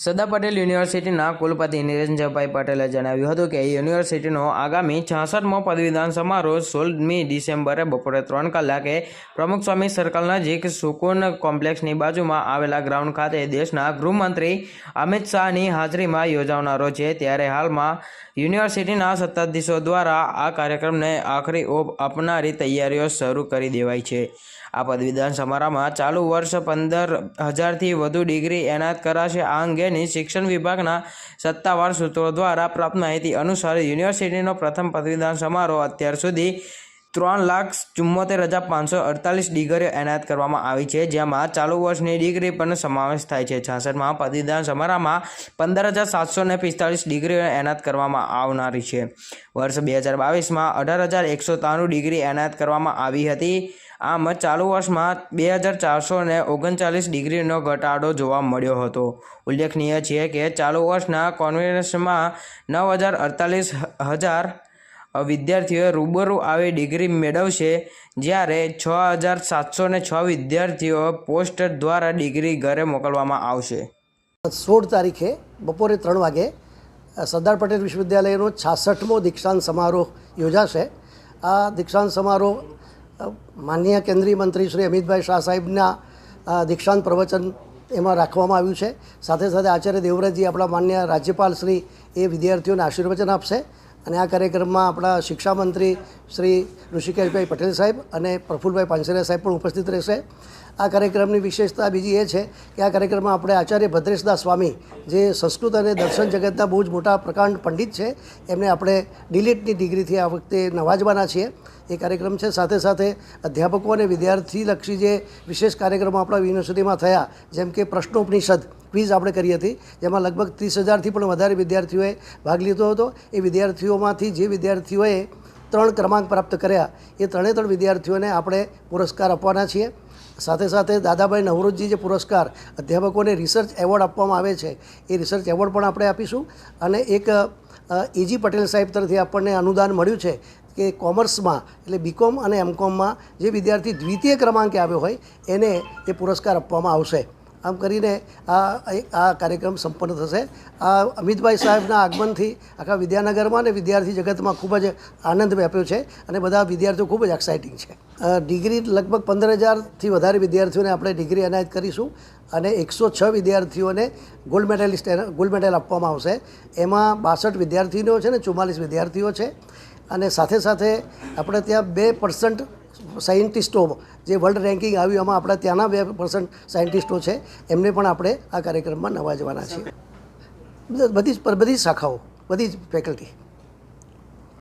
સરદાર પટેલ યુનિવર્સિટીના કુલપતિ નિરંજનભાઈ પટેલે જણાવ્યું હતું કે યુનિવર્સિટીનો આગામી છાસઠમો પદવીદાન સમારોહ સોળમી ડિસેમ્બરે બપોરે ત્રણ કલાકે પ્રમુખ સ્વામી સર્કલ નજીક સુકૂન કોમ્પ્લેક્સની બાજુમાં આવેલા ગ્રાઉન્ડ ખાતે દેશના ગૃહમંત્રી અમિત શાહની હાજરીમાં યોજાનારો છે. ત્યારે હાલમાં યુનિવર્સિટીના સત્તાધીશો દ્વારા આ કાર્યક્રમને આખરી ઓપ આપનારી તૈયારીઓ શરૂ કરી દેવાઈ છે. આ પદવીદાન સમારોહમાં ચાલુ વર્ષ પંદર હજારથી વધુ ડિગ્રી એનાયત કરાશે. આ અંગેની શિક્ષણ વિભાગના સત્તાવાર સૂત્રો દ્વારા પ્રાપ્ત માહિતી અનુસાર યુનિવર્સિટીનો પ્રથમ પદવીદાન સમારોહ અત્યાર સુધી ત્રણ લાખ ચુમ્મોતેર હજાર પાંચસો અડતાલીસ ડિગ્રીઓ એનાયત કરવામાં આવી છે, જેમાં ચાલુ વર્ષની ડિગ્રી પણ સમાવેશ થાય છે. છાસઠમાં પદવીદાન સમારોહમાં પંદર હજાર સાતસો ને પિસ્તાળીસ ડિગ્રીઓ એનાયત કરવામાં આવનારી છે. વર્ષ બે હજાર બાવીસમાં અઢાર હજાર એકસો ત્રાણું ડિગ્રી એનાયત કરવામાં આવી હતી. આમ ચાલુ વર્ષમાં બે હજાર ચારસો ને ઓગણચાલીસ ડિગ્રીનો ઘટાડો જોવા મળ્યો હતો. ઉલ્લેખનીય છે કે ચાલુ વર્ષના કોન્વેન્સમાં નવ હજાર અડતાલીસ હજાર વિદ્યાર્થીઓ રૂબરૂ આવી ડિગ્રી મેળવશે જ્યારે છ હજાર સાતસો ને છ વિદ્યાર્થીઓ પોસ્ટ દ્વારા ડિગ્રી ઘરે મોકલવામાં આવશે. સોળ તારીખે બપોરે ત્રણ વાગે સરદાર પટેલ વિશ્વવિદ્યાલયનો છાસઠમો દીક્ષાંત સમારોહ યોજાશે. આ દીક્ષાંત સમારોહ માનનીય કેન્દ્રીય મંત્રી શ્રી અમિતભાઈ શાહ સાહેબના દીક્ષાંત પ્રવચન એમાં રાખવામાં આવ્યું છે. સાથે સાથે આચાર્ય દેવવ્રતજી આપણા માન્ય રાજ્યપાલ શ્રી એ વિદ્યાર્થીઓને આશીર્વચન આપશે. અને આ કાર્યક્રમમાં આપણા શિક્ષામંત્રી શ્રી ઋષિકેશભાઈ પટેલ સાહેબ અને પ્રફુલભાઈ પાનસેરિયા સાહેબ પણ ઉપસ્થિત રહેશે. આ કાર્યક્રમની વિશેષતા બીજી એ છે કે આ કાર્યક્રમમાં આપણે આચાર્ય ભદ્રેશદાસ સ્વામી, જે સંસ્કૃત અને દર્શન જગતના બહુ જ મોટા પ્રકાંડ પંડિત છે, એમને આપણે ડિલીટની ડિગ્રીથી આ વખતે નવાજવાના છીએ. એ કાર્યક્રમ છે. સાથે સાથે અધ્યાપકો અને વિદ્યાર્થીલક્ષી જે વિશેષ કાર્યક્રમો આપણા યુનિવર્સિટીમાં થયા, જેમ કે પ્રશ્નોપનિષદ ક્વિઝ આપણે કરી હતી, જેમાં લગભગ ત્રીસ હજારથી પણ વધારે વિદ્યાર્થીઓએ ભાગ લીધો હતો. એ વિદ્યાર્થીઓમાંથી જે વિદ્યાર્થીઓએ ત્રણ ક્રમાંક પ્રાપ્ત કર્યા. એ ત્રણે ત્રણ વિદ્યાર્થીઓને આપણે પુરસ્કાર આપવાના છીએ. સાથે સાથે દાદાભાઈ નવરોજી જે પુરસ્કાર અધ્યાપકોને રિસર્ચ એવોર્ડ આપવામાં આવે છે, એ રિસર્ચ એવોર્ડ પણ આપણે આપીશું. અને એક એજી પટેલ સાહેબ તરફથી આપણને અનુદાન મળ્યું છે કે કોમર્સમાં, એટલે બીકોમ અને એમકોમમાં જે વિદ્યાર્થી દ્વિતીય ક્રમાંકે આવ્યો હોય, એને એ પુરસ્કાર આપવામાં આવશે. આમ કરીને આ આ કાર્યક્રમ સંપન્ન થશે. આ અમિતભાઈ સાહેબના આગમનથી આખા વિદ્યાનગરમાં અને વિદ્યાર્થી જગતમાં ખૂબ જ આનંદ વ્યાપ્યો છે અને બધા વિદ્યાર્થીઓ ખૂબ જ એક્સાઇટિંગ છે. ડિગ્રી લગભગ પંદર હજારથી વધારે વિદ્યાર્થીઓને આપણે ડિગ્રી એનાયત કરીશું અને એકસો છ વિદ્યાર્થીઓને ગોલ્ડ મેડલિસ્ટ ગોલ્ડ મેડલ આપવામાં આવશે. એમાં બાસઠ વિદ્યાર્થીઓ છે ને ચુમ્માલીસ વિદ્યાર્થીઓ છે. અને સાથે સાથે આપણે ત્યાં બે પર્સન્ટ સાયન્ટિસ્ટો જે વર્લ્ડ રેન્કિંગ આવ્યું, એમાં આપણા ત્યાંના બે પર્સન્ટ સાયન્ટિસ્ટો છે, એમને પણ આપણે આ કાર્યક્રમમાં નવાજવાના છીએ. બધી બધી જ શાખાઓ, બધી જ ફેકલ્ટી